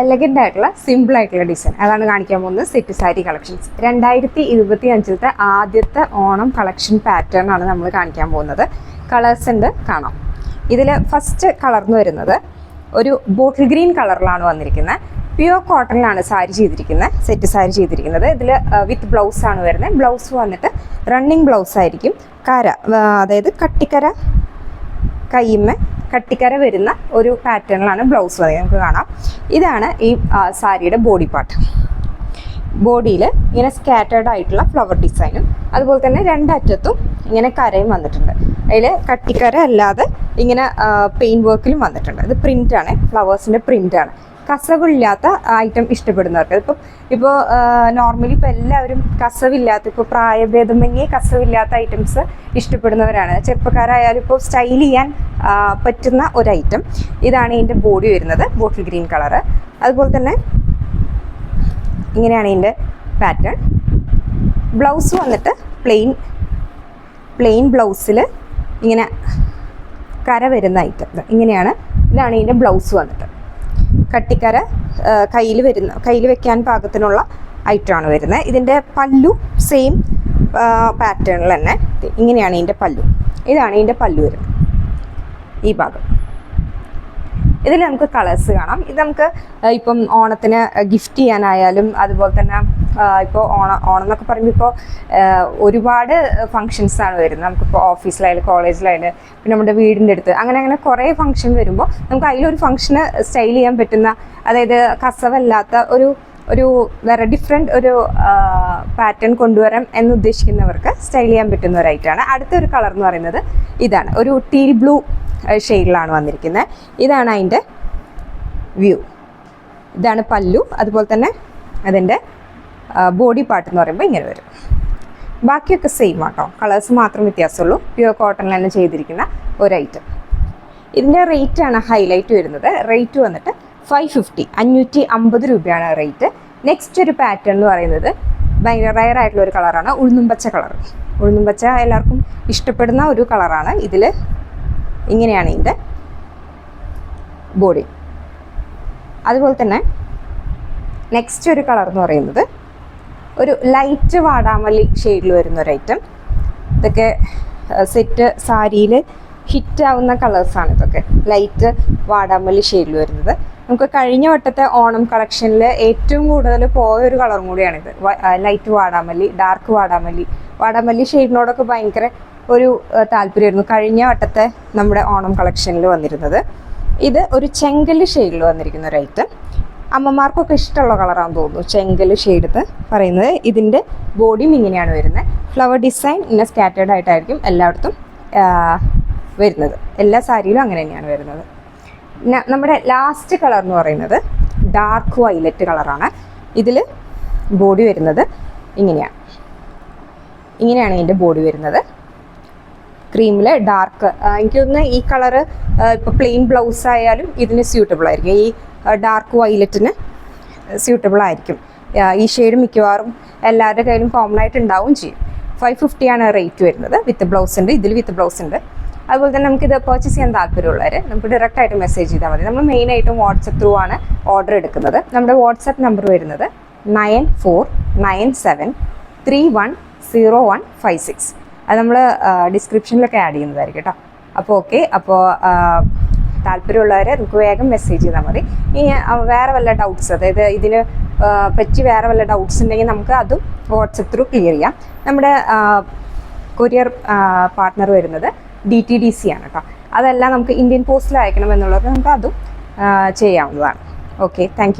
Elegant ആയിട്ടുള്ള simple ആയിട്ടുള്ള design അതാണ് കാണിക്കാൻ പോകുന്നത് സെറ്റ് സാരി കളക്ഷൻസ് രണ്ടായിരത്തി ഇരുപത്തി അഞ്ചിലത്തെ ആദ്യത്തെ ഓണം കളക്ഷൻ പാറ്റേൺ ആണ് നമ്മൾ കാണിക്കാൻ പോകുന്നത്. കളേഴ്സ് ഉണ്ട് കാണാം. ഇതിൽ ഫസ്റ്റ് കളർന്ന് വരുന്നത് ഒരു ബോട്ടിൽ ഗ്രീൻ കളറിലാണ് വന്നിരിക്കുന്നത്. പ്യുവർ കോട്ടണിലാണ് സാരി ചെയ്തിരിക്കുന്നത് സെറ്റ് സാരി ചെയ്തിരിക്കുന്നത്. ഇതിൽ വിത്ത് ബ്ലൗസ് ആണ് വരുന്നത്. ബ്ലൗസ് വന്നിട്ട് റണ്ണിങ് ബ്ലൗസ് ആയിരിക്കും. കര അതായത് കട്ടിക്കര കയ്യുമ്മ കട്ടിക്കര വരുന്ന ഒരു പാറ്റേണിലാണ് ബ്ലൗസ് വരെ നമുക്ക് കാണാം. ഇതാണ് ഈ സാരിയുടെ ബോഡി പാർട്ട്. ബോഡിയിൽ ഇങ്ങനെ സ്കാറ്റേർഡ് ആയിട്ടുള്ള ഫ്ലവർ ഡിസൈനും അതുപോലെ തന്നെ രണ്ടറ്റത്തും ഇങ്ങനെ കരയും വന്നിട്ടുണ്ട്. അതിൽ കട്ടിക്കര അല്ലാതെ ഇങ്ങനെ പെയിൻ വർക്കിലും വന്നിട്ടുണ്ട്. ഇത് പ്രിന്റാണ് ഫ്ലവേഴ്സിന്റെ പ്രിന്റ് ആണ് കസവില്ലാത്ത ഐറ്റം ഇഷ്ടപ്പെടുന്നവർക്ക്. ഇപ്പം ഇപ്പോൾ നോർമലി ഇപ്പോൾ എല്ലാവരും കസവില്ലാത്ത ഇപ്പോൾ പ്രായഭേദമന്യേ കസവില്ലാത്ത ഐറ്റംസ് ഇഷ്ടപ്പെടുന്നവരാണ്. ചെറുപ്പക്കാരായാലും ഇപ്പോൾ സ്റ്റൈൽ ചെയ്യാൻ പറ്റുന്ന ഒരു ഐറ്റം ഇതാണ് ഇതിന്റെ ബോഡി വരുന്നത് ബോട്ടിൽ ഗ്രീൻ കളറ് അതുപോലെ തന്നെ ഇങ്ങനെയാണ് ഇതിന്റെ പാറ്റേൺ ബ്ലൗസ് വന്നിട്ട് പ്ലെയിൻ പ്ലെയിൻ ബ്ലൗസിൽ ഇങ്ങനെ കര വരുന്ന ഐറ്റം ഇങ്ങനെയാണ് ഇതാണ് ഇതിന്റെ ബ്ലൗസ് വന്നിട്ട്. കട്ടിക്കര കയ്യിൽ വരുന്ന കയ്യിൽ വെക്കാൻ പാകത്തിനുള്ള ഐറ്റമാണ് വരുന്നത്. ഇതിന്റെ പല്ലു സെയിം പാറ്റേണിൽ തന്നെ. ഇങ്ങനെയാണ് ഇതിന്റെ പല്ലു. ഇതാണ് ഇതിന്റെ പല്ലു വരുന്നത്. ഈ ഭാഗം. ഇതിൽ നമുക്ക് കളേഴ്സ് കാണാം. ഇത് നമുക്ക് ഇപ്പം ഓണത്തിന് ഗിഫ്റ്റ് ചെയ്യാനായാലും അതുപോലെ തന്നെ ഇപ്പോൾ ഓണ ഓണം എന്നൊക്കെ പറയുമ്പോൾ ഇപ്പോൾ ഒരുപാട് ഫങ്ഷൻസ് ആണ് വരുന്നത്. നമുക്കിപ്പോൾ ഓഫീസിലായാലും കോളേജിലായാലും പിന്നെ നമ്മുടെ വീടിന്റെ അടുത്ത് അങ്ങനെ അങ്ങനെ കുറേ ഫംഗ്ഷൻ വരുമ്പോൾ നമുക്ക് അതിലൊരു ഫംഗ്ഷന് സ്റ്റൈൽ ചെയ്യാൻ പറ്റുന്ന അതായത് കസവല്ലാത്ത ഒരു ഒരു വേറെ ഡിഫറെന്റ് ഒരു പാറ്റേൺ കൊണ്ടുവരാം എന്ന് ഉദ്ദേശിക്കുന്നവർക്ക് സ്റ്റൈൽ ചെയ്യാൻ പറ്റുന്ന ഒരു ഐറ്റമാണ് അടുത്ത ഒരു കളർ എന്ന് പറയുന്നത് ഇതാണ്. ഒരു ടീൽ ബ്ലൂ ഷെയ്ഡിലാണ് വന്നിരിക്കുന്നത്. ഇതാണ് അതിന്റെ വ്യൂ ഇതാണ് പല്ലു. അതുപോലെ തന്നെ അതിന്റെ ബോഡി പാർട്ട് എന്ന് പറയുമ്പോൾ ഇങ്ങനെ വരും. ബാക്കിയൊക്കെ സെയിം ആട്ടോ. കളേഴ്സ് മാത്രം വ്യത്യാസമുള്ളൂ. പ്യുവർ കോട്ടണിൽ തന്നെ ചെയ്തിരിക്കുന്ന ഒരു ഐറ്റം ഇതിന്റെ ആണ് ഹൈലൈറ്റ് വരുന്നത്. റേറ്റ് വന്നിട്ട് ഫൈവ് ഫിഫ്റ്റി അഞ്ഞൂറ്റി അമ്പത് രൂപയാണ് റേറ്റ് നെക്സ്റ്റ് ഒരു പാറ്റേൺ എന്ന് പറയുന്നത് ഭയങ്കര റയർ ആയിട്ടുള്ള ഒരു കളറാണ് ഉഴുന്നുംപച്ച കളർ ഉഴുന്നുംപച്ച എല്ലാവർക്കും ഇഷ്ടപ്പെടുന്ന ഒരു കളറാണ് ഇതിൽ ഇങ്ങനെയാണ് ഇതിന്റെ ബോഡി അതുപോലെ തന്നെ നെക്സ്റ്റ് ഒരു കളർ എന്ന് പറയുന്നത് ഒരു ലൈറ്റ് വാടാമല്ലി ഷെയ്ഡിൽ വരുന്ന ഒരു ഐറ്റം ഇതൊക്കെ സെറ്റ് സാരിയിൽ ഹിറ്റാവുന്ന കളേഴ്സാണ് ഇതൊക്കെ. ലൈറ്റ് വാടാമല്ലി ഷെയ്ഡിൽ വരുന്നത്. നമുക്ക് കഴിഞ്ഞ വട്ടത്തെ ഓണം കളക്ഷനിൽ ഏറ്റവും കൂടുതൽ പോയ ഒരു കളറും കൂടിയാണിത് ലൈറ്റ് വാടാമല്ലി ഡാർക്ക് വാടാമല്ലി. വാടാമല്ലി ഷെയ്ഡിനോടൊക്കെ ഭയങ്കര ഒരു താല്പര്യമായിരുന്നു കഴിഞ്ഞ വട്ടത്തെ നമ്മുടെ ഓണം കളക്ഷനിൽ വന്നിരുന്നത്. ഇത് ഒരു ചെങ്കൽ ഷെയ്ഡിൽ വന്നിരിക്കുന്ന ഒരു ഐറ്റം അമ്മമാർക്കൊക്കെ ഇഷ്ടമുള്ള കളറാണെന്ന് തോന്നുന്നു. ചെങ്കൽ ഷെയ്ഡ് എന്ന് പറയുന്നത്. ഇതിന്റെ ബോഡിയും ഇങ്ങനെയാണ് വരുന്നത്. ഫ്ലവർ ഡിസൈൻ ഇങ്ങനെ സ്കാറ്റേഡ് ആയിട്ടായിരിക്കും എല്ലായിടത്തും വരുന്നത്. എല്ലാ സാരിയിലും അങ്ങനെ തന്നെയാണ് വരുന്നത്. നമ്മുടെ ലാസ്റ്റ് കളർ എന്ന് പറയുന്നത് ഡാർക്ക് വൈലറ്റ് കളറാണ് ഇതിൽ ബോഡി വരുന്നത് ഇങ്ങനെയാണ്. ഇങ്ങനെയാണ് ഇതിന്റെ ബോഡി വരുന്നത്. ക്രീമിൽ ഡാർക്ക് എനിക്ക് ഈ കളറ് ഇപ്പോൾ പ്ലെയിൻ ബ്ലൗസ് ആയാലും ഇതിന് സ്യൂട്ടബിൾ ആയിരിക്കും. ഈ ഡാർക്ക് വൈലറ്റിന് സ്യൂട്ടബിൾ ആയിരിക്കും. ഈ ഷെയ്ഡ് മിക്കവാറും എല്ലാവരുടെ കയ്യിലും കോമൺ ആയിട്ട് ഉണ്ടാവും ചെയ്യും. ഫൈവ് ഫിഫ്റ്റിയാണ് റേറ്റ് വരുന്നത് വിത്ത് ബ്ലൗസ് ഉണ്ട് ഇതിൽ വിത്ത് ബ്ലൗസ് ഉണ്ട് അതുപോലെ തന്നെ നമുക്ക് ഇത് പർച്ചേസ് ചെയ്യാൻ താല്പര്യമുള്ളവർ നമുക്ക് ഡയറക്റ്റ് ആയിട്ട് മെസ്സേജ് ചെയ്താൽ മതി. നമ്മൾ മെയിനായിട്ടും വാട്സപ്പ് ത്രൂ ആണ് ഓർഡർ എടുക്കുന്നത്. നമ്മുടെ വാട്സപ്പ് നമ്പർ വരുന്നത് nine four nine seven three one zero one five six അത് നമ്മൾ ഡിസ്ക്രിപ്ഷനിലൊക്കെ ആഡ് ചെയ്യുന്നതായിരിക്കും കേട്ടോ അപ്പോൾ ഓക്കെ അപ്പോൾ താല്പര്യമുള്ളവർ നമുക്ക് വേഗം മെസ്സേജ് ചെയ്താൽ മതി. ഇനി വേറെ വല്ല ഡൗട്ട്സ് അതായത് ഇതിന് പറ്റി വേറെ വല്ല ഡൗട്ട്സ് ഉണ്ടെങ്കിൽ നമുക്ക് അതും വാട്സപ്പ് ത്രൂ ക്ലിയർ ചെയ്യാം. നമ്മുടെ കൊറിയർ പാർട്ട്ണർ വരുന്നത് ഡി ടി ഡി സി ആണ് കേട്ടോ അതെല്ലാം നമുക്ക് ഇന്ത്യൻ പോസ്റ്റിൽ അയക്കണം എന്നുള്ളത് നമുക്ക് അതും ചെയ്യാവുന്നതാണ്. Okay thank